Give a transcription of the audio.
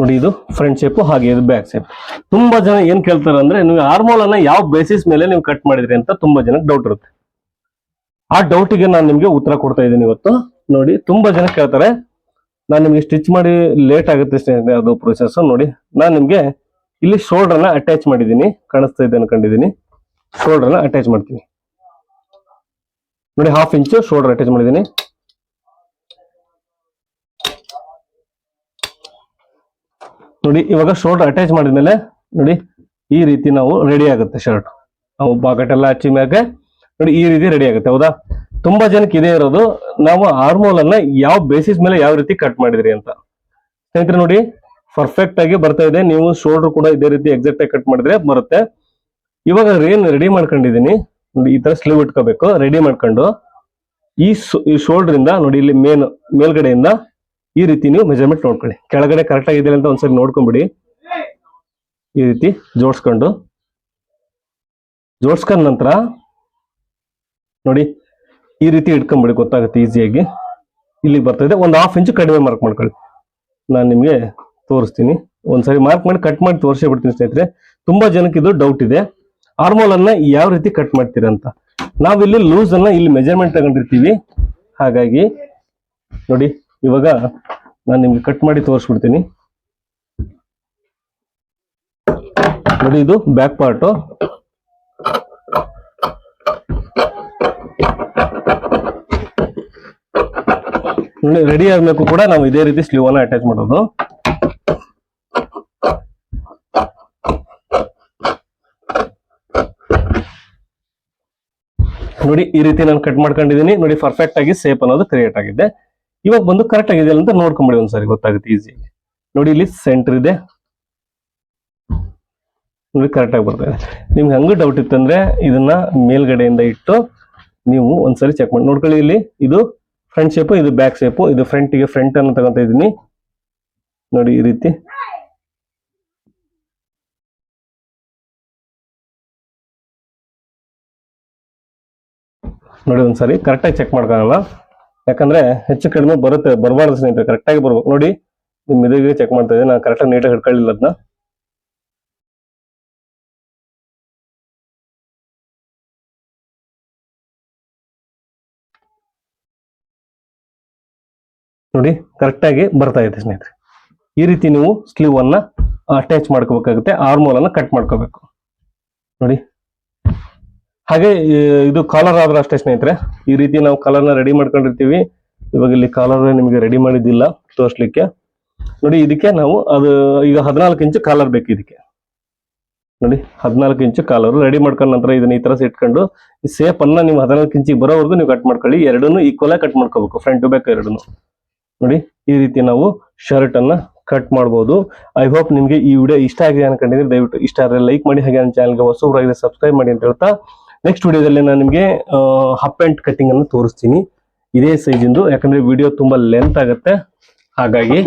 ನೋಡಿ ಇದು front shape ಹಾಗೆ ಇದು ಬ್ಯಾಕ್ ಶೇಪ್ ತುಂಬಾ ಜನ ಏನ್ ಕೇಳ್ತಾರೆ ಅಂದ್ರೆ ನೀವು ಆರ್ಮೋಲ್ ಅನ್ನ ಯಾವ ಬೇಸಿಸ್ ಮೇಲೆ ನೀವು ಕಟ್ ಮಾಡಿದ್ರಿ ಅಂತ ತುಂಬಾ ಜನಕ್ಕೆ ಡೌಟ್ ಇರುತ್ತೆ. ಆ ಡೌಟಿಗೆ ನಾನು ನಿಮ್ಗೆ ಉತ್ತರ ಕೊಡ್ತಾ ಇದ್ದೀನಿ ಇವತ್ತು. ನೋಡಿ, ತುಂಬಾ ಜನ ಕೇಳ್ತಾರೆ. ನಾನು ನಿಮ್ಗೆ ಸ್ಟಿಚ್ ಮಾಡಿ ಲೇಟ್ ಆಗುತ್ತೆ ಅದು ಪ್ರೊಸೆಸ್ ನೋಡಿ, ನಾನು ನಿಮ್ಗೆ ಇಲ್ಲಿ ಶೋಲ್ಡರ್ನ ಅಟ್ಯಾಚ್ ಮಾಡಿದ್ದೀನಿ. ಕಾಣಿಸ್ತಾ ಇದೆ ಅನ್ಕೊಂಡಿದ್ದೀನಿ. ಶೋಲ್ಡರ್ನ ಅಟ್ಯಾಚ್ ಮಾಡ್ತೀನಿ. ನೋಡಿ ಹಾಫ್ ಇಂಚು ಶೋಲ್ಡರ್ ಅಟ್ಯಾಚ್ ಮಾಡಿದ್ದೀನಿ. ನೋಡಿ, ಇವಾಗ ಶರ್ಟ್ ಅಟ್ಯಾಚ್ ಮಾಡಿದ್ಮೇಲೆ ನೋಡಿ, ಈ ರೀತಿ ನಾವು ರೆಡಿ ಆಗುತ್ತೆ ಶರ್ಟ್ ನಾವು ಬಾಕೆಟ್ ಎಲ್ಲ ಹಚ್ಚಿ ಮ್ಯಾಗೆ ನೋಡಿ, ಈ ರೀತಿ ರೆಡಿ ಆಗುತ್ತೆ, ಹೌದಾ? ತುಂಬಾ ಜನಕ್ಕೆ ಇದೇ ಇರೋದು, ನಾವು ಆರ್ಮೋಲ್ ಅನ್ನ ಯಾವ ಬೇಸಿಸ್ ಮೇಲೆ ಯಾವ ರೀತಿ ಕಟ್ ಮಾಡಿದ್ರಿ ಅಂತ. ಸ್ನೇಹಿತರೆ ನೋಡಿ ಪರ್ಫೆಕ್ಟ್ ಆಗಿ ಬರ್ತಾ ಇದೆ, ನೀವು ಶೋಲ್ಡರ್ ಕೂಡ ಇದೇ ರೀತಿ ಎಕ್ಸಾಕ್ಟ್ ಆಗಿ ಕಟ್ ಮಾಡಿದ್ರೆ ಬರುತ್ತೆ. ಇವಾಗ ರೇನ್ ರೆಡಿ ಮಾಡ್ಕೊಂಡಿದೀನಿ ನೋಡಿ, ಈ ತರ ಸ್ಲೀವ್ ಇಟ್ಕೋಬೇಕು ರೆಡಿ ಮಾಡ್ಕೊಂಡು, ಈ ಶೋಲ್ಡರ್ ಇಂದ ನೋಡಿ, ಇಲ್ಲಿ ಮೇನ್ ಮೇಲ್ಗಡೆಯಿಂದ ಈ ರೀತಿ ನೀವು ಮೆಜರ್ಮೆಂಟ್ ನೋಡ್ಕೊಳ್ಳಿ. ಕೆಳಗಡೆ ಕರೆಕ್ಟ್ ಆಗಿದೆ ಅಂತ ಒಂದ್ಸರಿ ನೋಡ್ಕೊಂಬಿಡಿ. ಈ ರೀತಿ ಜೋಡಿಸ್ಕೊಂಡು. ಜೋಡಿಸ್ಕೊಂಡ ನಂತರ ನೋಡಿ, ಈ ರೀತಿ ಇಟ್ಕೊಂಬಿಡಿ, ಗೊತ್ತಾಗುತ್ತೆ ಈಸಿಯಾಗಿ ಇಲ್ಲಿಗೆ ಬರ್ತಾ ಇದೆ. ಒಂದು ಹಾಫ್ ಇಂಚ್ ಕಡಿಮೆ ಮಾರ್ಕ್ ಮಾಡ್ಕೊಳ್ಳಿ. ನಾನು ನಿಮಗೆ ತೋರಿಸ್ತೀನಿ. ಒಂದ್ಸರಿ ಮಾರ್ಕ್ ಮಾಡಿ ಕಟ್ ಮಾಡಿ ತೋರಿಸಿ ಬಿಡ್ತೀನಿ ಸ್ನೇಹಿತರೆ. ತುಂಬಾ ಜನಕ್ಕೆ ಇದು ಡೌಟ್ ಇದೆ. ಆರ್ಮೋಲ್ ಅನ್ನ ಯಾವ ರೀತಿ ಕಟ್ ಮಾಡ್ತೀರಾ ಅಂತ. ನಾವಿಲ್ಲಿ ಲೂಸ್ ಅನ್ನ ಇಲ್ಲಿ ಮೆಜರ್ಮೆಂಟ್ ತಗೊಂಡಿರ್ತೀವಿ. ಹಾಗಾಗಿ ನೋಡಿ ಇವಾಗ ನಾನು ನಿಮ್ಗೆ ಕಟ್ ಮಾಡಿ ತೋರಿಸ್ಬಿಡ್ತೀನಿ. ನೋಡಿ ಇದು ಬ್ಯಾಕ್ ಪಾರ್ಟು ನೋಡಿ ರೆಡಿ ಆಗ್ಬೇಕು ಕೂಡ ನಾವು ಇದೇ ರೀತಿ ಸ್ಲೀವ್ ಅನ್ನ ಅಟ್ಯಾಚ್ ಮಾಡೋದು. ನೋಡಿ ಈ ರೀತಿ ನಾನು ಕಟ್ ಮಾಡ್ಕೊಂಡಿದ್ದೀನಿ ನೋಡಿ ಪರ್ಫೆಕ್ಟ್ ಆಗಿ ಸೇಫ್ ಅನ್ನೋದು ಕ್ರಿಯೇಟ್ ಆಗಿದೆ. ಇವಾಗ ಬಂದು ಕರೆಕ್ಟ್ ಆಗಿದೆ ಅಂತ ನೋಡ್ಕೊಂಬಿಡಿ ಒಂದ್ಸರಿ ಗೊತ್ತಾಗುತ್ತೆ ಈಸಿ ನೋಡಿ, ಇಲ್ಲಿ ಸೆಂಟರ್ ಇದೆ. ನೋಡಿ ಕರೆಕ್ಟ್ ಆಗಿ ಬರ್ತಾ ಇದೆ. ನಿಮ್ಗೆ ಹಂಗೂ ಡೌಟ್ ಇತ್ತಂದ್ರೆ ಇದನ್ನ ಮೇಲ್ಗಡೆಯಿಂದ ಇಟ್ಟು ನೀವು ಒಂದ್ಸರಿ ಚೆಕ್ ಮಾಡಿ. ನೋಡ್ಕೊಳ್ಳಿ ಇಲ್ಲಿ, ಇದು ಫ್ರಂಟ್ ಶೇಪು ಇದು ಬ್ಯಾಕ್ ಶೇಪು ಇದು ಫ್ರಂಟ್ಗೆ ಫ್ರಂಟ್ ಅನ್ನು ತಗೊಂತ ಇದ್ದೀನಿ. ನೋಡಿ, ಈ ರೀತಿ. ನೋಡಿ ಒಂದ್ಸರಿ ಕರೆಕ್ಟಾಗಿ ಚೆಕ್ ಮಾಡ್ಕೊಳ್ಳಲ್ಲ ಯಾಕಂದ್ರೆ ಹೆಚ್ಚು ಕಡಿಮೆ ಬರುತ್ತೆ, ಬರಬಾರ್ದು ಸ್ನೇಹಿತರೆ ಕರೆಕ್ಟಾಗಿ ಬರ್ಬೇಕು. ನೋಡಿ, ನಿಮ್ ಇದಿಗೆ ಚೆಕ್ ಮಾಡ್ತಾ ಇದ್ದೀನಿ, ನಾನು ಕರೆಕ್ಟಾಗಿ ನೀಟಾಗಿ ಹಿಡ್ಕೊಳ್ಳಿಲ್ಲ ಅದನ್ನ ನೋಡಿ ಕರೆಕ್ಟಾಗಿ ಬರ್ತಾ ಇದೆ ಸ್ನೇಹಿತರೆ. ಈ ರೀತಿ ನೀವು ಸ್ಲೀವ್ ಅನ್ನ ಅಟ್ಯಾಚ್ ಮಾಡ್ಕೋಬೇಕಾಗುತ್ತೆ ಆರ್ಮೋಲ್ ಅನ್ನ ಕಟ್ ಮಾಡ್ಕೋಬೇಕು. ನೋಡಿ ಹಾಗೆ ಇದು ಕಾಲರ್ ಆದ್ರೆ ಅಷ್ಟೇ ಸ್ನೇಹಿತರೆ. ಈ ರೀತಿ ನಾವು ಕಾಲರ್ನ ರೆಡಿ ಮಾಡ್ಕೊಂಡಿರ್ತೀವಿ. ಇವಾಗ ಇಲ್ಲಿ ಕಾಲರ್ ನಿಮಗೆ ರೆಡಿ ಮಾಡಿದ್ದಿಲ್ಲ ತೋರಿಸ್ಲಿಕ್ಕೆ. ನೋಡಿ, ಇದಕ್ಕೆ ನಾವು ಅದು, ಈಗ ಹದಿನಾಲ್ಕು ಇಂಚು ಕಾಲರ್ ಬೇಕು ಇದಕ್ಕೆ. ನೋಡಿ, ಹದಿನಾಲ್ಕು ಇಂಚು ಕಾಲರ್ ರೆಡಿ ಮಾಡ್ಕೊಂಡ ನಂತರ ಇದನ್ನ ಈ ತರ ಇಟ್ಕೊಂಡು, ಈ ಅನ್ನ ನೀವು ಹದಿನಾಲ್ಕು ಇಂಚಿಗೆ ಬರೋವರೆಗೂ ನೀವು ಕಟ್ ಮಾಡ್ಕೊಳ್ಳಿ. ಎರಡನ್ನೂ ಈಕ್ವಲ್ ಆಗಿ ಕಟ್ ಮಾಡ್ಕೋಬೇಕು ಫ್ರಂಟ್ ಟು ಬ್ಯಾಕ್ ಎರಡನ್ನು. ನೋಡಿ, ಈ ರೀತಿ ನಾವು ಶರ್ಟ್ ಅನ್ನ ಕಟ್ ಮಾಡಬಹುದು ಐ ಹೋಪ್ ನಿಮ್ಗೆ ಈ ವಿಡಿಯೋ ಇಷ್ಟ ಆಗಿದೆ ಅನ್ಕೊಂಡಿದ್ರೆ ದಯವಿಟ್ಟು ಇಷ್ಟ ಆದರೆ ಲೈಕ್ ಮಾಡಿ, ಹಾಗೆ ನನ್ನ ಚಾನಲ್ಗೆ ಹೊಸ ಸಬ್ಸ್ಕ್ರೈಬ್ ಮಾಡಿ ಅಂತ ಹೇಳ್ತಾ ನೆಕ್ಸ್ಟ್ ವಿಡಿಯೋದಲ್ಲಿ ನಾನು ನಿಮಗೆ ಹಪ್ ಆ್ಯಂಡ್ ಕಟಿಂಗ್ ಅನ್ನು ತೋರಿಸ್ತೀನಿ. ಇದೇ ಸೈಜಿಂದು ಯಾಕಂದ್ರೆ ವಿಡಿಯೋ ತುಂಬಾ ಲೆಂತ್ ಆಗುತ್ತೆ. ಹಾಗಾಗಿ